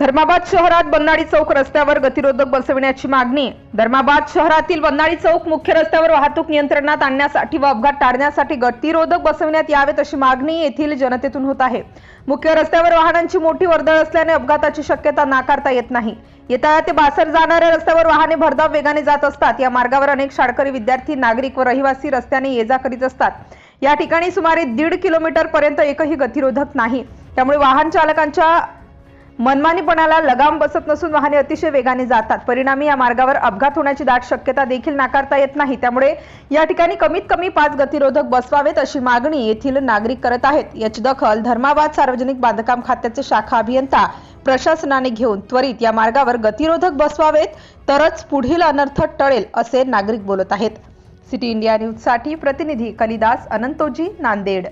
धर्माबाद शहरात बन्नाळी चौक रस्त्यावर गतिरोधक बसविण्याची मागणी. धर्माबाद शहरातील बन्नाळी चौक मुख्य रस्त्यावर वाहतूक नियंत्रणात आणण्यासाठी व अपघात टाळण्यासाठी गतिरोधक बसविण्यात यावेत अशी मागणी येथील जनतेतून होत आहे. मुख्य रस्त्यावर वाहनांची मोठी वर्दळ असल्याने अपघाताची शक्यता नाकारता येत नाही. येता ते बासर जाणाऱ्या रस्त्यावर वाहने भरधाव वेगाने जात असतात. या मार्गावर अनेक शाळकरी विद्यार्थी नागरिक व रहिवासी रस्त्याने ये जा करीत असतात. या ठिकाणी सुमारे दीड किलोमीटर पर्यंत एकही गतिरोधक नाही. त्यामुळे वाहन चालकांच्या मनमानीपणाला लगाम बसत नसून वाहने अतिशय वेगाने जातात. परिणामी या मार्गावर अपघात होण्याची दाट शक्यता देखील नाकारता येत नाही. त्यामुळे या ठिकाणी कमीत कमी पाच गतिरोधक बसवावेत अशी मागणी येथील नागरिक करत आहेत. याची दखल धर्माबाद सार्वजनिक बांधकाम खात्याचे शाखा अभियंता प्रशासनाने घेऊन त्वरित या मार्गावर गतिरोधक बसवावेत तरच पुढील अनर्थ टळेल असे नागरिक बोलत आहेत. सिटी इंडिया न्यूजसाठी प्रतिनिधी कलिदास अनंतोजी नांदेड.